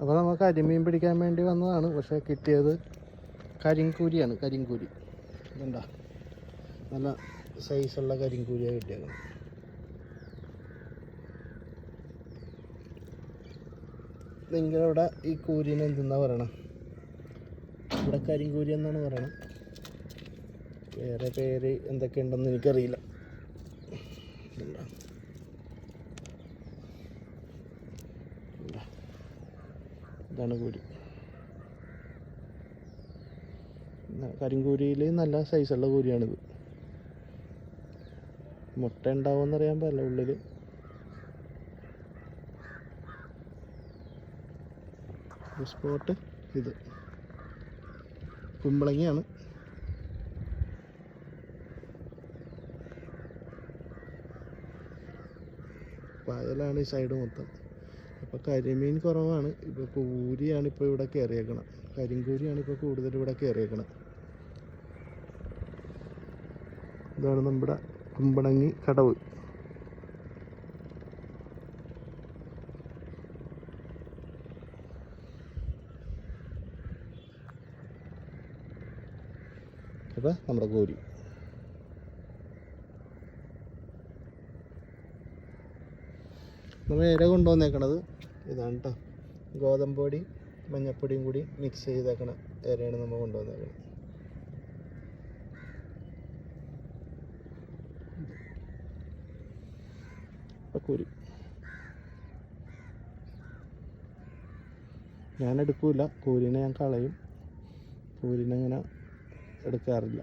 അപ്പോൾ നമ്മൾ കരിമീൻ പിടിക്കാൻ വേണ്ടി വന്നതാണ്. പക്ഷേ കിട്ടിയത് കരിങ്കൂരിയാണ് കരിങ്കൂരി. ഇതുണ്ട? നല്ല സൈസുള്ള കരിങ്കൂരിയാണ് കിട്ടിയത് നിങ്ങളിവിടെ ഈ കൂരിനെ എന്തെന്നാ പറയണം? ഇവിടെ കരിങ്കൂരി എന്നാണ് പറയണം. വേറെ പേര് എന്തൊക്കെയുണ്ടെന്ന് എനിക്കറിയില്ല. ഇതുണ്ടാ. ഇതാ. ഇതാണ് കൂരി കരിങ്കൂരിയിൽ നല്ല സൈസുള്ള കൂരിയാണിത്. മുട്ട ഉണ്ടാവുമെന്ന് അറിയാൻ പാടില്ല ഉള്ളിൽ സ്പോട്ട് ഇത്. കുമ്പളങ്ങിയാണ്. പായലാണ് ഈ സൈഡ് മൊത്തം. അപ്പോൾ കരിമീൻ കുറവാണ്. ഇപ്പോൾ കൂരിയാണ് ഇപ്പോൾ ഇവിടെ കയറിയേക്കണം കരിങ്കൂരിയാണ് ഇപ്പോൾ കൂടുതൽ ഇവിടെ കയറിയേക്കണം ഇതാണ് നമ്മുടെ കുമ്പണങ്ങി കടവ്. അപ്പോൾ നമ്മുടെ കോരി നമ്മൾ ഇര കൊണ്ടുവന്നേക്കണത്. ഇതാണ് കേട്ടോ ഗോതമ്പ് പൊടി മഞ്ഞപ്പൊടിയും കൂടി മിക്സ് ചെയ്തേക്കണ ഇരയാണ് നമ്മൾ കൊണ്ടുവന്നേക്കണത്. കൂരി. ഞാൻ എടുക്കൂല. കൂരിനെ ഞാൻ കളയും. കൂരിനെ അങ്ങനെ എടുക്കാറില്ല.